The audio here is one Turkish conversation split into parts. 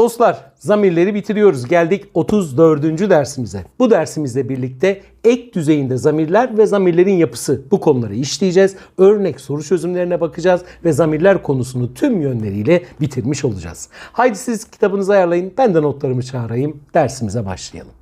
Dostlar zamirleri bitiriyoruz. Geldik 34. dersimize. Bu dersimizle birlikte ek düzeyinde zamirler ve zamirlerin yapısı bu konuları işleyeceğiz. Örnek soru çözümlerine bakacağız ve zamirler konusunu tüm yönleriyle bitirmiş olacağız. Haydi siz kitabınızı ayarlayın. Ben de notlarımı çağırayım. Dersimize başlayalım.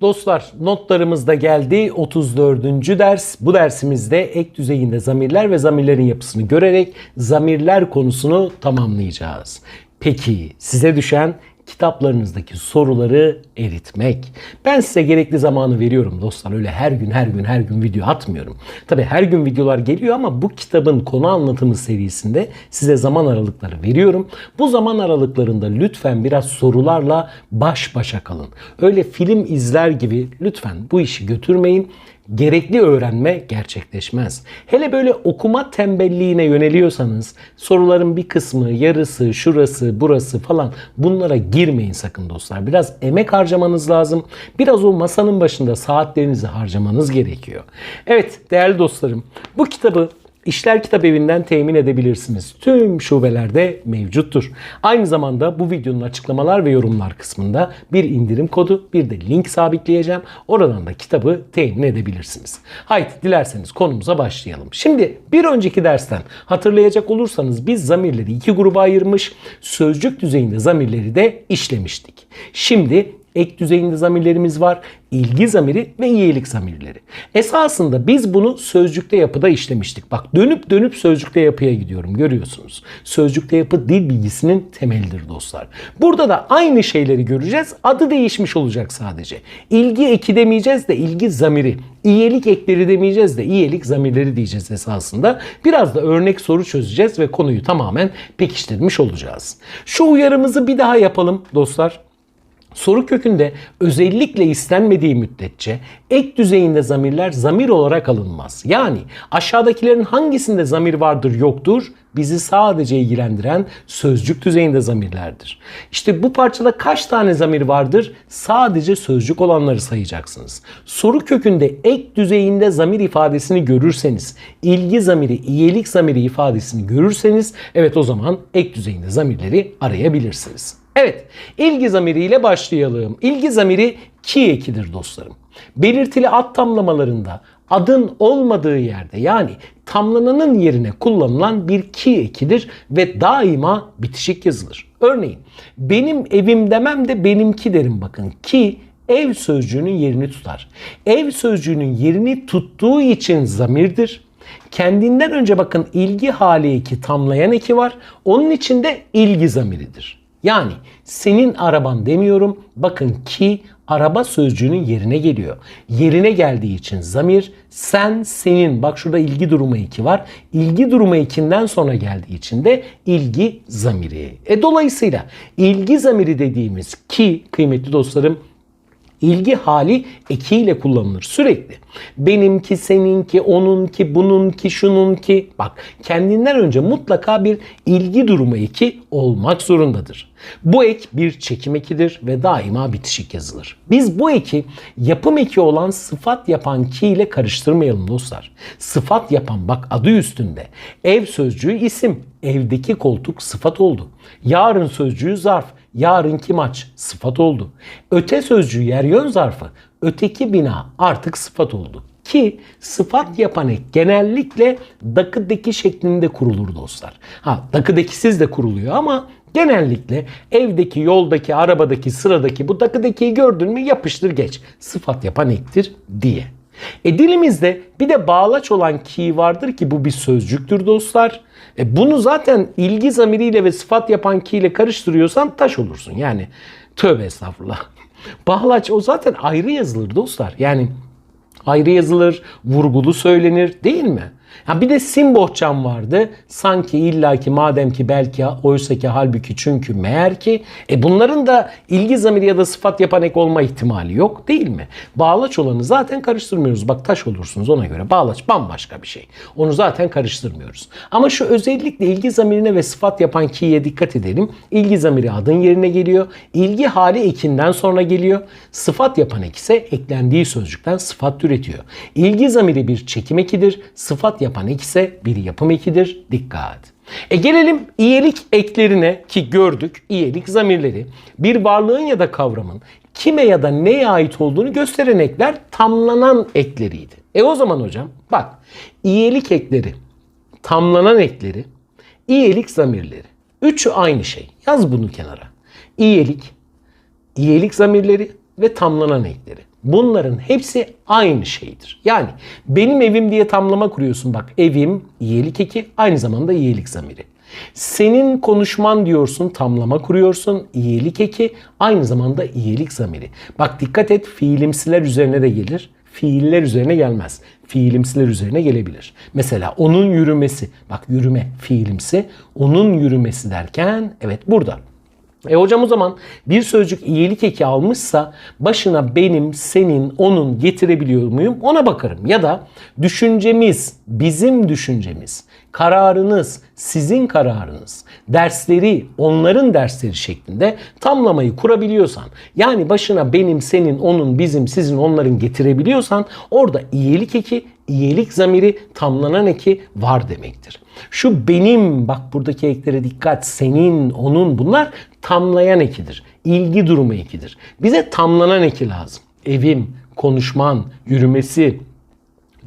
Dostlar notlarımız da geldi 34. ders. Bu dersimizde ek düzeyinde zamirler ve zamirlerin yapısını görerek zamirler konusunu tamamlayacağız. Peki size düşen kitaplarınızdaki soruları eritmek. Ben size gerekli zamanı veriyorum dostlar. Öyle her gün her gün her gün video atmıyorum. Tabi her gün videolar geliyor ama bu kitabın konu anlatımı serisinde size zaman aralıkları veriyorum. Bu zaman aralıklarında lütfen biraz sorularla baş başa kalın. Öyle film izler gibi lütfen bu işi götürmeyin gerekli öğrenme gerçekleşmez. Hele böyle okuma tembelliğine yöneliyorsanız soruların bir kısmı, yarısı, şurası, burası falan bunlara girmeyin sakın dostlar. Biraz emek harcamanız lazım. Biraz o masanın başında saatlerinizi harcamanız gerekiyor. Evet değerli dostlarım bu kitabı İşler Kitap Evi'nden temin edebilirsiniz. Tüm şubelerde mevcuttur. Aynı zamanda bu videonun açıklamalar ve yorumlar kısmında bir indirim kodu, bir de link sabitleyeceğim. Oradan da kitabı temin edebilirsiniz. Haydi dilerseniz konumuza başlayalım. Şimdi bir önceki dersten hatırlayacak olursanız biz zamirleri iki gruba ayırmış, sözcük düzeyinde zamirleri de işlemiştik. Şimdi ek düzeyinde zamirlerimiz var. ilgi zamiri ve iyilik zamirleri. Esasında biz bunu sözcükte yapıda işlemiştik. Bak dönüp dönüp sözcükte yapıya gidiyorum görüyorsunuz. Sözcükte yapı dil bilgisinin temelidir dostlar. Burada da aynı şeyleri göreceğiz. Adı değişmiş olacak sadece. İlgi eki demeyeceğiz de ilgi zamiri. İyilik ekleri demeyeceğiz de iyilik zamirleri diyeceğiz esasında. Biraz da örnek soru çözeceğiz ve konuyu tamamen pekiştirmiş olacağız. Şu uyarımızı bir daha yapalım dostlar. Soru kökünde özellikle istenmediği müddetçe ek düzeyinde zamirler zamir olarak alınmaz. Yani aşağıdakilerin hangisinde zamir vardır yoktur bizi sadece ilgilendiren sözcük düzeyinde zamirlerdir. İşte bu parçada kaç tane zamir vardır? Sadece sözcük olanları sayacaksınız. Soru kökünde ek düzeyinde zamir ifadesini görürseniz, ilgi zamiri, iyilik zamiri ifadesini görürseniz evet o zaman ek düzeyinde zamirleri arayabilirsiniz. Evet, ilgi zamiriyle başlayalım. İlgi zamiri ki ekidir dostlarım. Belirtili ad tamlamalarında adın olmadığı yerde yani tamlananın yerine kullanılan bir ki ekidir ve daima bitişik yazılır. Örneğin benim evim demem de benimki derim bakın ki ev sözcüğünün yerini tutar. Ev sözcüğünün yerini tuttuğu için zamirdir. Kendinden önce bakın ilgi hali eki tamlayan eki var. Onun içinde ilgi zamiridir. Yani senin araban demiyorum. Bakın ki araba sözcüğünün yerine geliyor. Yerine geldiği için zamir sen senin bak şurada ilgi durumu eki var. İlgi durumu ekinden sonra geldiği için de ilgi zamiri. E dolayısıyla ilgi zamiri dediğimiz ki kıymetli dostlarım ilgi hali ekiyle kullanılır sürekli. Benimki, seninki, onunki, bununki, şununki. Bak kendinden önce mutlaka bir ilgi durumu eki olmak zorundadır. Bu ek bir çekim ekidir ve daima bitişik yazılır. Biz bu eki yapım eki olan sıfat yapan ki ile karıştırmayalım dostlar. Sıfat yapan bak adı üstünde. Ev sözcüğü isim. Evdeki koltuk sıfat oldu. Yarın sözcüğü zarf. Yarınki maç sıfat oldu. Öte sözcüğü yer yön zarfı. Öteki bina artık sıfat oldu. Ki sıfat yapan ek genellikle dakı deki şeklinde kurulur dostlar. Ha dakı dekisiz de kuruluyor ama genellikle evdeki, yoldaki, arabadaki, sıradaki bu dakı dekiyi gördün mü yapıştır geç. Sıfat yapan ektir diye. E dilimizde bir de bağlaç olan ki vardır ki bu bir sözcüktür dostlar. E bunu zaten ilgi zamiriyle ve sıfat yapan ki ile karıştırıyorsan taş olursun. Yani tövbe estağfurullah. Bağlaç o zaten ayrı yazılır dostlar. Yani ayrı yazılır, vurgulu söylenir değil mi? Ha bir de simbohçam vardı. Sanki illaki madem ki belki oysa ki halbuki çünkü meğer ki e bunların da ilgi zamiri ya da sıfat yapan ek olma ihtimali yok değil mi? Bağlaç olanı zaten karıştırmıyoruz. Bak taş olursunuz ona göre. Bağlaç bambaşka bir şey. Onu zaten karıştırmıyoruz. Ama şu özellikle ilgi zamirine ve sıfat yapan ki'ye dikkat edelim. İlgi zamiri adın yerine geliyor. İlgi hali ekinden sonra geliyor. Sıfat yapan ek ise eklendiği sözcükten sıfat türetiyor. İlgi zamiri bir çekim ekidir. Sıfat yapan ek ise bir yapım ekidir. Dikkat. E gelelim iyelik eklerine ki gördük iyelik zamirleri. Bir varlığın ya da kavramın kime ya da neye ait olduğunu gösteren ekler tamlanan ekleriydi. E o zaman hocam bak iyelik ekleri, tamlanan ekleri, iyelik zamirleri. Üçü aynı şey. Yaz bunu kenara. İyelik, iyelik zamirleri ve tamlanan ekleri. Bunların hepsi aynı şeydir. Yani benim evim diye tamlama kuruyorsun bak. Evim iyilik eki aynı zamanda iyilik zamiri. Senin konuşman diyorsun, tamlama kuruyorsun. iyilik eki aynı zamanda iyilik zamiri. Bak dikkat et fiilimsiler üzerine de gelir. Fiiller üzerine gelmez. Fiilimsiler üzerine gelebilir. Mesela onun yürümesi. Bak yürüme fiilimsi. Onun yürümesi derken evet burada. E hocam o zaman bir sözcük iyilik eki almışsa başına benim, senin, onun getirebiliyor muyum ona bakarım. Ya da düşüncemiz, bizim düşüncemiz, kararınız, sizin kararınız, dersleri, onların dersleri şeklinde tamlamayı kurabiliyorsan, yani başına benim, senin, onun, bizim, sizin, onların getirebiliyorsan orada iyilik eki, iyilik zamiri tamlanan eki var demektir. Şu benim, bak buradaki eklere dikkat, senin, onun bunlar tamlayan ekidir. İlgi durumu ekidir. Bize tamlanan eki lazım. Evim, konuşman, yürümesi,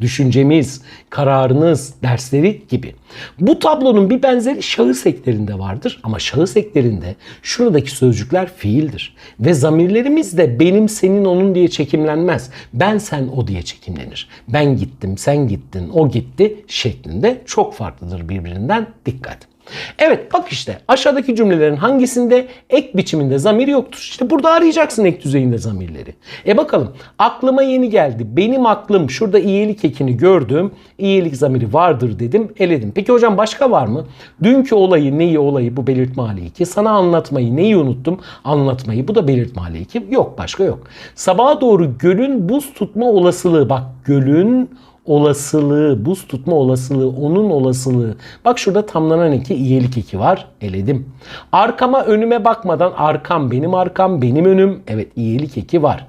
düşüncemiz, kararınız, dersleri gibi. Bu tablonun bir benzeri şahıs eklerinde vardır ama şahıs eklerinde şuradaki sözcükler fiildir. Ve zamirlerimiz de benim, senin, onun diye çekimlenmez. Ben, sen, o diye çekimlenir. Ben gittim, sen gittin, o gitti şeklinde çok farklıdır birbirinden. Dikkat. Evet bak işte aşağıdaki cümlelerin hangisinde ek biçiminde zamir yoktur. İşte burada arayacaksın ek düzeyinde zamirleri. E bakalım aklıma yeni geldi. Benim aklım şurada iyilik ekini gördüm. İyilik zamiri vardır dedim eledim. Peki hocam başka var mı? Dünkü olayı neyi olayı bu belirtme hali 2. Sana anlatmayı neyi unuttum? Anlatmayı bu da belirtme hali 2. Yok başka yok. Sabaha doğru gölün buz tutma olasılığı bak gölün olasılığı, buz tutma olasılığı, onun olasılığı. Bak şurada tamlanan eki, iyilik eki var. Eledim. Arkama önüme bakmadan arkam benim arkam, benim önüm. Evet iyilik eki var.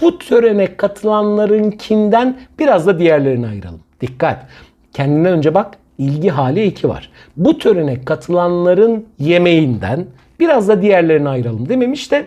Bu törene katılanlarınkinden biraz da diğerlerini ayıralım. Dikkat. Kendinden önce bak ilgi hali eki var. Bu törene katılanların yemeğinden biraz da diğerlerini ayıralım dememiş de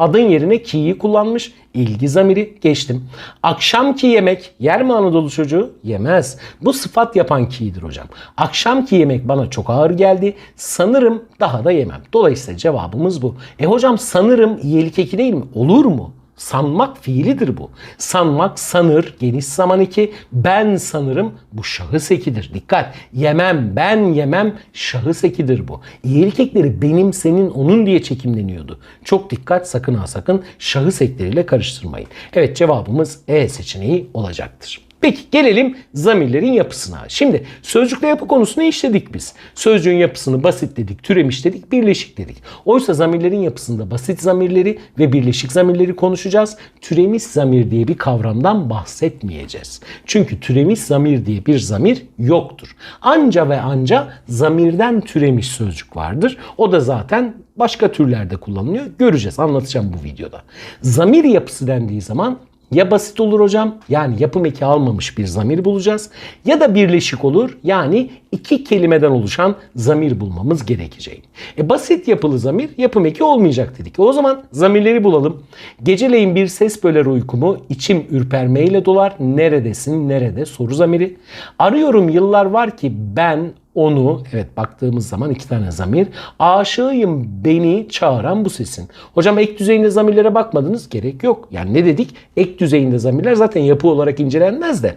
Adın yerine ki'yi kullanmış. İlgi zamiri geçtim. Akşamki yemek yer mi Anadolu çocuğu? Yemez. Bu sıfat yapan ki'dir hocam. Akşamki yemek bana çok ağır geldi. Sanırım daha da yemem. Dolayısıyla cevabımız bu. E hocam sanırım iyilik eki değil mi? Olur mu? Sanmak fiilidir bu. Sanmak sanır geniş zaman eki. Ben sanırım bu şahıs ekidir. Dikkat. Yemem ben yemem şahıs ekidir bu. İyilik ekleri benim senin onun diye çekimleniyordu. Çok dikkat sakın ha sakın şahıs ekleriyle karıştırmayın. Evet cevabımız E seçeneği olacaktır. Peki gelelim zamirlerin yapısına. Şimdi sözcükle yapı konusunu işledik biz. Sözcüğün yapısını basit dedik, türemiş dedik, birleşik dedik. Oysa zamirlerin yapısında basit zamirleri ve birleşik zamirleri konuşacağız. Türemiş zamir diye bir kavramdan bahsetmeyeceğiz. Çünkü türemiş zamir diye bir zamir yoktur. Anca ve anca zamirden türemiş sözcük vardır. O da zaten başka türlerde kullanılıyor. Göreceğiz, anlatacağım bu videoda. Zamir yapısı dendiği zaman ya basit olur hocam yani yapım eki almamış bir zamir bulacağız ya da birleşik olur yani iki kelimeden oluşan zamir bulmamız gerekecek. E basit yapılı zamir yapım eki olmayacak dedik. O zaman zamirleri bulalım. Geceleyin bir ses böler uykumu içim ürpermeyle dolar neredesin nerede soru zamiri. Arıyorum yıllar var ki ben onu evet baktığımız zaman iki tane zamir aşığıyım beni çağıran bu sesin. Hocam ek düzeyinde zamirlere bakmadınız gerek yok. Yani ne dedik? Ek düzeyinde zamirler zaten yapı olarak incelenmez de.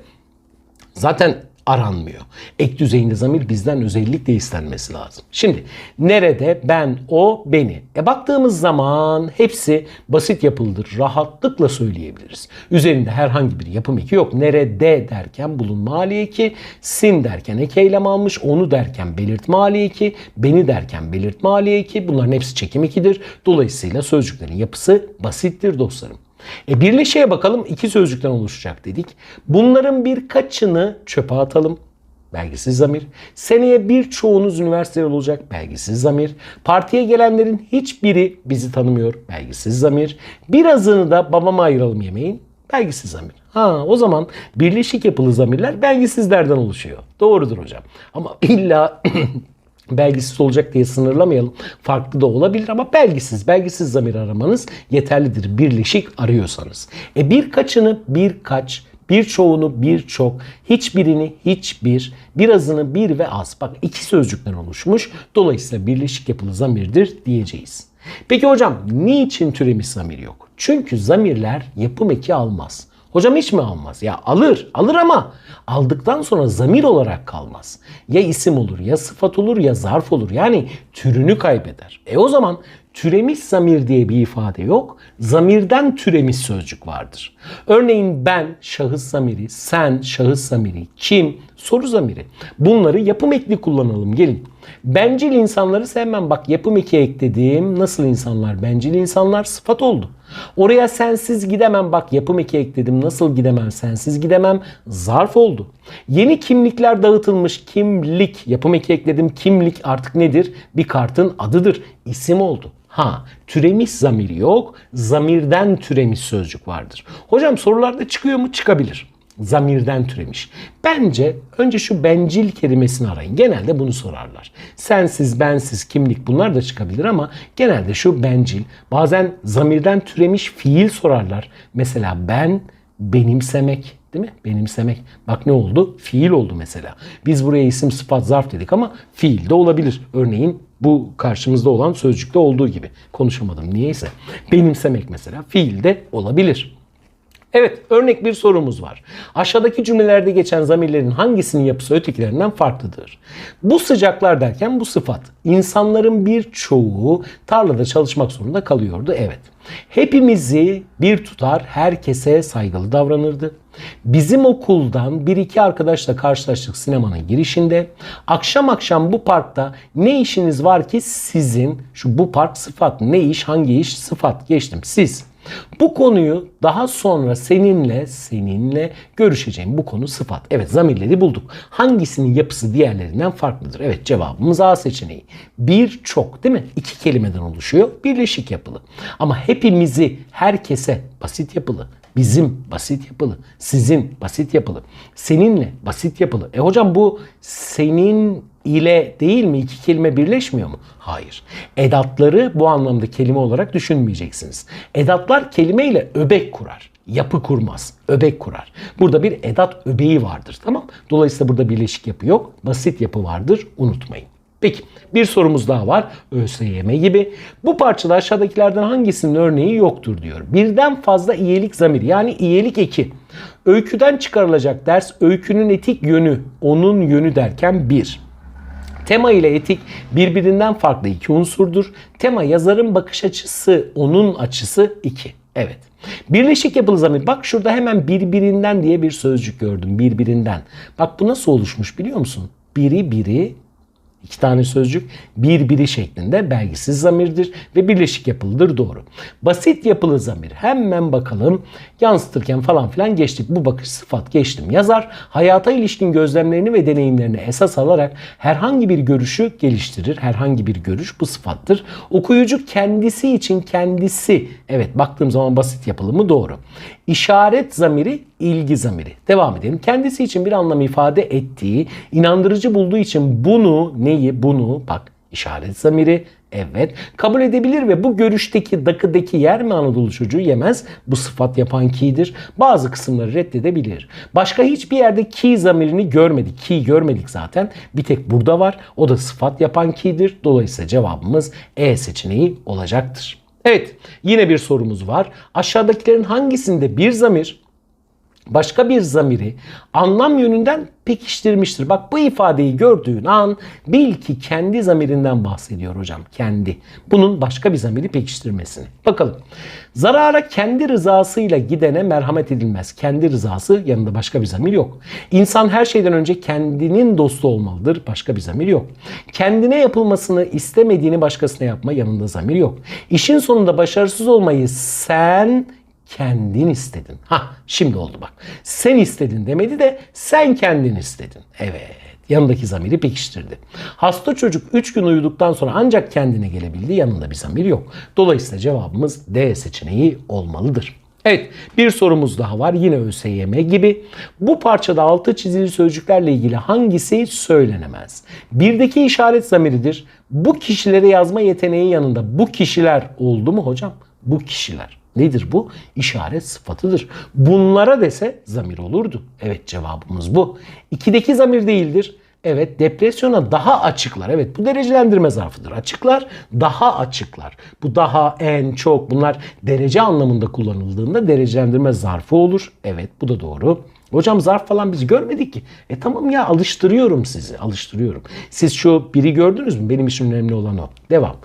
Zaten aranmıyor. Ek düzeyinde zamir bizden özellikle istenmesi lazım. Şimdi nerede ben, o, beni. E baktığımız zaman hepsi basit yapılıdır. Rahatlıkla söyleyebiliriz. Üzerinde herhangi bir yapım eki yok. Nerede derken bulunma hali eki, sin derken ek eylem almış, onu derken belirtme hali eki, beni derken belirtme hali eki. Bunların hepsi çekim ekidir. Dolayısıyla sözcüklerin yapısı basittir dostlarım. E birleşeye bakalım iki sözcükten oluşacak dedik. Bunların birkaçını çöpe atalım. Belgisiz zamir. Seneye birçoğunuz üniversiteli olacak. Belgisiz zamir. Partiye gelenlerin hiçbiri bizi tanımıyor. Belgisiz zamir. Birazını da babama ayıralım yemeğin. Belgisiz zamir. Ha o zaman birleşik yapılı zamirler belgisizlerden oluşuyor. Doğrudur hocam. Ama illa belgisiz olacak diye sınırlamayalım. Farklı da olabilir ama belgisiz, belgisiz zamir aramanız yeterlidir birleşik arıyorsanız. E birkaçını birkaç, birçoğunu birçok, hiçbirini hiçbir, birazını bir ve az. Bak iki sözcükten oluşmuş. Dolayısıyla birleşik yapılı zamirdir diyeceğiz. Peki hocam niçin türemiş zamir yok? Çünkü zamirler yapım eki almaz. Hocam hiç mi almaz? Ya alır, alır ama aldıktan sonra zamir olarak kalmaz. Ya isim olur, ya sıfat olur, ya zarf olur. Yani türünü kaybeder. E o zaman türemiş zamir diye bir ifade yok. Zamirden türemiş sözcük vardır. Örneğin ben şahıs zamiri, sen şahıs zamiri, kim soru zamiri. Bunları yapım ekli kullanalım gelin. Bencil insanları sevmem. Bak yapım eki ekledim. Nasıl insanlar? Bencil insanlar sıfat oldu. Oraya sensiz gidemem. Bak yapım eki ekledim. Nasıl gidemem? Sensiz gidemem. Zarf oldu. Yeni kimlikler dağıtılmış. Kimlik. Yapım eki ekledim. Kimlik artık nedir? Bir kartın adıdır. İsim oldu. Ha, türemiş zamir yok. Zamirden türemiş sözcük vardır. Hocam sorularda çıkıyor mu? Çıkabilir zamirden türemiş. Bence önce şu bencil kelimesini arayın. Genelde bunu sorarlar. Sensiz, bensiz, kimlik bunlar da çıkabilir ama genelde şu bencil. Bazen zamirden türemiş fiil sorarlar. Mesela ben, benimsemek değil mi? Benimsemek. Bak ne oldu? Fiil oldu mesela. Biz buraya isim, sıfat, zarf dedik ama fiil de olabilir. Örneğin bu karşımızda olan sözcükte olduğu gibi. Konuşamadım niyeyse. Benimsemek mesela fiil de olabilir. Evet, örnek bir sorumuz var. Aşağıdaki cümlelerde geçen zamirlerin hangisinin yapısı ötekilerinden farklıdır? Bu sıcaklar derken bu sıfat. İnsanların birçoğu tarlada çalışmak zorunda kalıyordu. Evet. Hepimizi bir tutar, herkese saygılı davranırdı. Bizim okuldan bir iki arkadaşla karşılaştık sinemanın girişinde. Akşam akşam bu parkta ne işiniz var ki sizin şu bu park sıfat ne iş hangi iş sıfat geçtim siz. Bu konuyu daha sonra seninle seninle görüşeceğim. Bu konu sıfat. Evet zamirleri bulduk. Hangisinin yapısı diğerlerinden farklıdır? Evet cevabımız A seçeneği. Bir çok değil mi? İki kelimeden oluşuyor. Birleşik yapılı. Ama hepimizi herkese basit yapılı. Bizim basit yapılı. Sizin basit yapılı. Seninle basit yapılı. E hocam bu senin ile değil mi? İki kelime birleşmiyor mu? Hayır. Edatları bu anlamda kelime olarak düşünmeyeceksiniz. Edatlar kelime ile öbek kurar. Yapı kurmaz. Öbek kurar. Burada bir edat öbeği vardır. Tamam Dolayısıyla burada birleşik yapı yok. Basit yapı vardır. Unutmayın. Peki bir sorumuz daha var. ÖSYM gibi. Bu parçada aşağıdakilerden hangisinin örneği yoktur diyor. Birden fazla iyilik zamir yani iyilik eki. Öyküden çıkarılacak ders öykünün etik yönü, onun yönü derken bir. Tema ile etik birbirinden farklı iki unsurdur. Tema yazarın bakış açısı, onun açısı iki. Evet. Birleşik yapılı zamir. Bak şurada hemen birbirinden diye bir sözcük gördüm. Birbirinden. Bak bu nasıl oluşmuş biliyor musun? Biri biri İki tane sözcük birbiri şeklinde belgisiz zamirdir ve birleşik yapılıdır doğru. Basit yapılı zamir hemen bakalım yansıtırken falan filan geçtik. Bu bakış sıfat geçtim yazar. Hayata ilişkin gözlemlerini ve deneyimlerini esas alarak herhangi bir görüşü geliştirir. Herhangi bir görüş bu sıfattır. Okuyucu kendisi için kendisi. Evet baktığım zaman basit yapılı mı doğru. İşaret zamiri ilgi zamiri. Devam edelim. Kendisi için bir anlam ifade ettiği, inandırıcı bulduğu için bunu, neyi, bunu, bak işaret zamiri, evet kabul edebilir ve bu görüşteki dakıdaki yer mi Anadolu çocuğu yemez. Bu sıfat yapan ki'dir. Bazı kısımları reddedebilir. Başka hiçbir yerde ki zamirini görmedik. Ki görmedik zaten. Bir tek burada var. O da sıfat yapan ki'dir. Dolayısıyla cevabımız E seçeneği olacaktır. Evet yine bir sorumuz var. Aşağıdakilerin hangisinde bir zamir başka bir zamiri anlam yönünden pekiştirmiştir. Bak bu ifadeyi gördüğün an bil ki kendi zamirinden bahsediyor hocam. Kendi. Bunun başka bir zamiri pekiştirmesini. Bakalım. Zarara kendi rızasıyla gidene merhamet edilmez. Kendi rızası yanında başka bir zamir yok. İnsan her şeyden önce kendinin dostu olmalıdır. Başka bir zamir yok. Kendine yapılmasını istemediğini başkasına yapma yanında zamir yok. İşin sonunda başarısız olmayı sen kendin istedin. Ha şimdi oldu bak. Sen istedin demedi de sen kendin istedin. Evet. Yanındaki zamiri pekiştirdi. Hasta çocuk 3 gün uyuduktan sonra ancak kendine gelebildi. Yanında bir zamir yok. Dolayısıyla cevabımız D seçeneği olmalıdır. Evet bir sorumuz daha var yine ÖSYM gibi. Bu parçada altı çizili sözcüklerle ilgili hangisi söylenemez? Birdeki işaret zamiridir. Bu kişilere yazma yeteneği yanında bu kişiler oldu mu hocam? Bu kişiler. Nedir bu? İşaret sıfatıdır. Bunlara dese zamir olurdu. Evet cevabımız bu. İkideki zamir değildir. Evet depresyona daha açıklar. Evet bu derecelendirme zarfıdır. Açıklar daha açıklar. Bu daha en çok bunlar derece anlamında kullanıldığında derecelendirme zarfı olur. Evet bu da doğru. Hocam zarf falan biz görmedik ki. E tamam ya alıştırıyorum sizi. Alıştırıyorum. Siz şu biri gördünüz mü? Benim için önemli olan o. Devam.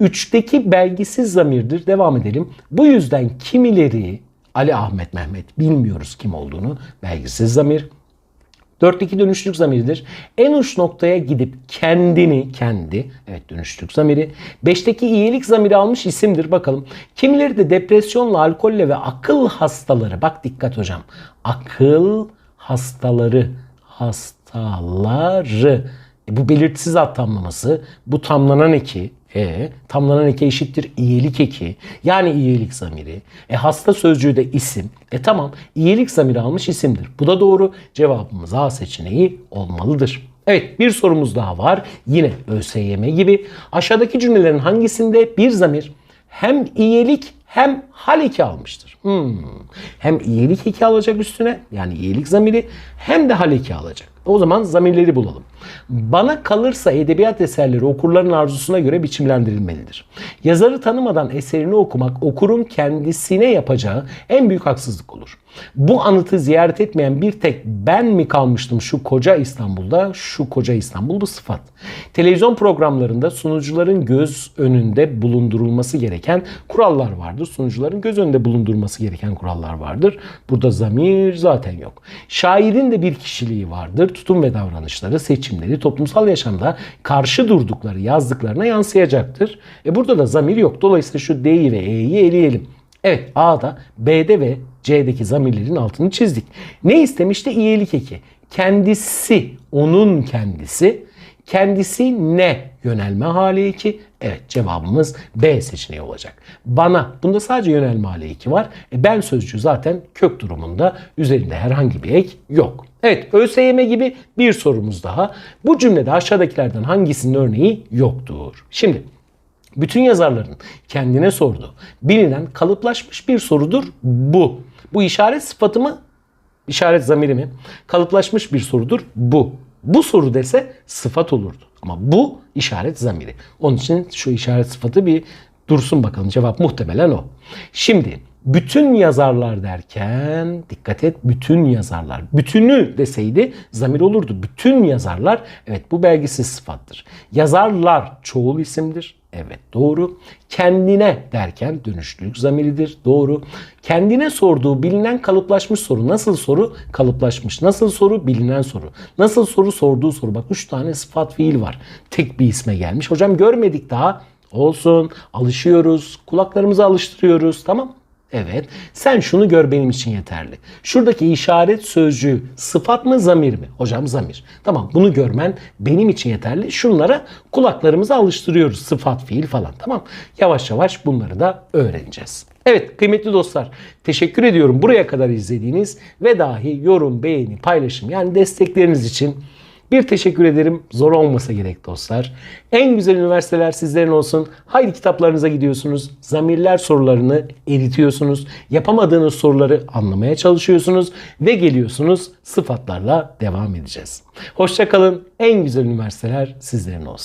Üçteki belgisiz zamirdir. Devam edelim. Bu yüzden kimileri Ali Ahmet Mehmet bilmiyoruz kim olduğunu. Belgisiz zamir. Dörtteki dönüştürük zamiridir. En uç noktaya gidip kendini, kendi, evet dönüştürük zamiri. Beşteki iyilik zamiri almış isimdir. Bakalım. Kimileri de depresyonla, alkolle ve akıl hastaları. Bak dikkat hocam. Akıl hastaları, hastaları. E, bu belirtisiz ad tamlaması. Bu tamlanan eki. E, tamlanan eki eşittir iyilik eki. Yani iyilik zamiri. E hasta sözcüğü de isim. E tamam iyilik zamiri almış isimdir. Bu da doğru. Cevabımız A seçeneği olmalıdır. Evet bir sorumuz daha var. Yine ÖSYM gibi. Aşağıdaki cümlelerin hangisinde bir zamir hem iyilik hem hal eki almıştır. Hmm. Hem iyilik eki alacak üstüne yani iyilik zamiri hem de hal eki alacak. O zaman zamirleri bulalım. Bana kalırsa edebiyat eserleri okurların arzusuna göre biçimlendirilmelidir. Yazarı tanımadan eserini okumak okurun kendisine yapacağı en büyük haksızlık olur. Bu anıtı ziyaret etmeyen bir tek ben mi kalmıştım şu koca İstanbul'da? Şu koca İstanbul bu sıfat. Televizyon programlarında sunucuların göz önünde bulundurulması gereken kurallar vardır. Sunucuların göz önünde bulundurması gereken kurallar vardır. Burada zamir zaten yok. Şairin de bir kişiliği vardır. Tutum ve davranışları, seçimleri toplumsal yaşamda karşı durdukları yazdıklarına yansıyacaktır. E burada da zamir yok. Dolayısıyla şu D'yi ve E'yi eleyelim. Evet A'da, B'de ve C'deki zamirlerin altını çizdik. Ne istemişti? İyilik eki. Kendisi, onun kendisi. Kendisi ne? Yönelme hali 2. Evet cevabımız B seçeneği olacak. Bana. Bunda sadece yönelme hali 2 var. E ben sözcüğü zaten kök durumunda. Üzerinde herhangi bir ek yok. Evet ÖSYM gibi bir sorumuz daha. Bu cümlede aşağıdakilerden hangisinin örneği yoktur? Şimdi bütün yazarların kendine sorduğu bilinen kalıplaşmış bir sorudur bu. Bu işaret sıfatı mı? İşaret zamiri mi? Kalıplaşmış bir sorudur bu. Bu soru dese sıfat olurdu. Ama bu işaret zamiri. Onun için şu işaret sıfatı bir dursun bakalım. Cevap muhtemelen o. Şimdi bütün yazarlar derken dikkat et bütün yazarlar. Bütünü deseydi zamir olurdu. Bütün yazarlar evet bu belgisiz sıfattır. Yazarlar çoğul isimdir. Evet doğru. Kendine derken dönüşlülük zamiridir. Doğru. Kendine sorduğu bilinen kalıplaşmış soru. Nasıl soru? Kalıplaşmış. Nasıl soru? Bilinen soru. Nasıl soru? Sorduğu soru. Bak 3 tane sıfat fiil var. Tek bir isme gelmiş. Hocam görmedik daha. Olsun. Alışıyoruz. Kulaklarımızı alıştırıyoruz. Tamam. Evet. Sen şunu gör benim için yeterli. Şuradaki işaret sözcüğü sıfat mı zamir mi? Hocam zamir. Tamam bunu görmen benim için yeterli. Şunlara kulaklarımızı alıştırıyoruz. Sıfat, fiil falan. Tamam. Yavaş yavaş bunları da öğreneceğiz. Evet kıymetli dostlar teşekkür ediyorum buraya kadar izlediğiniz ve dahi yorum, beğeni, paylaşım yani destekleriniz için bir teşekkür ederim. Zor olmasa gerek dostlar. En güzel üniversiteler sizlerin olsun. Haydi kitaplarınıza gidiyorsunuz. Zamirler sorularını eritiyorsunuz. Yapamadığınız soruları anlamaya çalışıyorsunuz. Ve geliyorsunuz sıfatlarla devam edeceğiz. Hoşçakalın. En güzel üniversiteler sizlerin olsun.